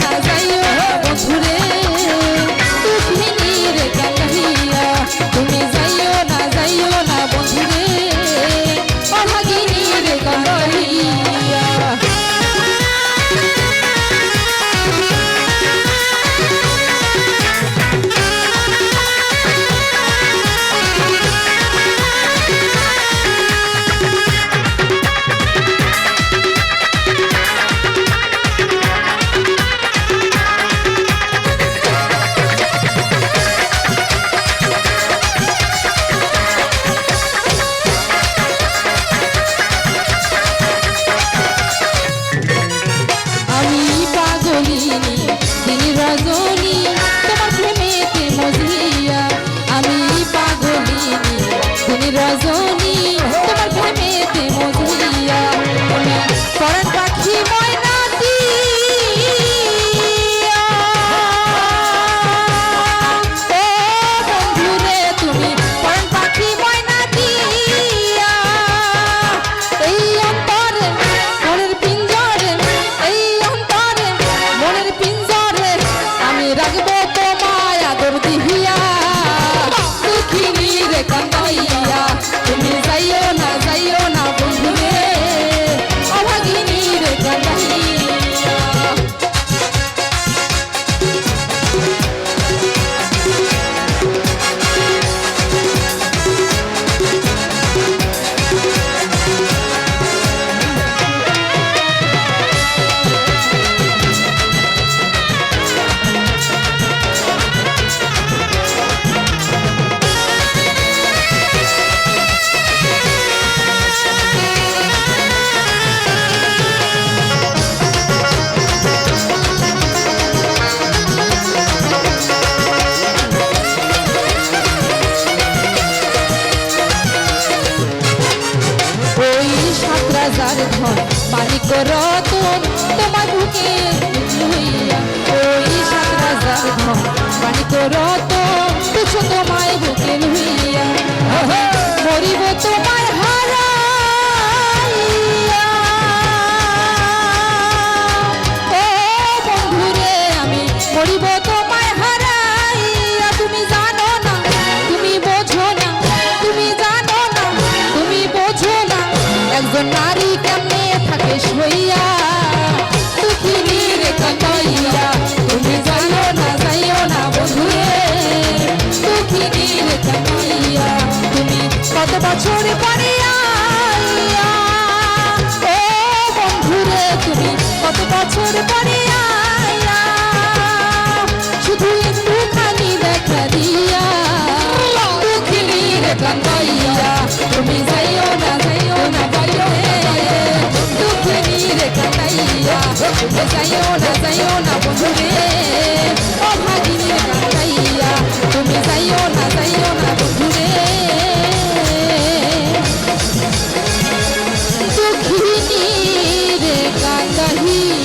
না যাইও বন্ধুরে রজনী সাত রাজার ধন মালিক রতন তোমার বুকে লইয়া ওই সাত রাজার ধন মালিক রতন তুষ তোমায় বুকে লইয়া। মরিব তোমায় আমি মরিব তোমায় হারা একজন নারী কেমনে থাকে সইয়া পৃথিবীর কাটাইয়া, তুমি যাইও না যাইও না বন্ধুরে, পৃথিবীর কাটাইয়া, তুমি কত বছর পরে যাইও না যাইও না বন্ধুরে ও ভাগিনীর কাটাইয়া তুমি যাইও না যাইও না বন্ধুরে দুঃখিনীর কাটাইয়া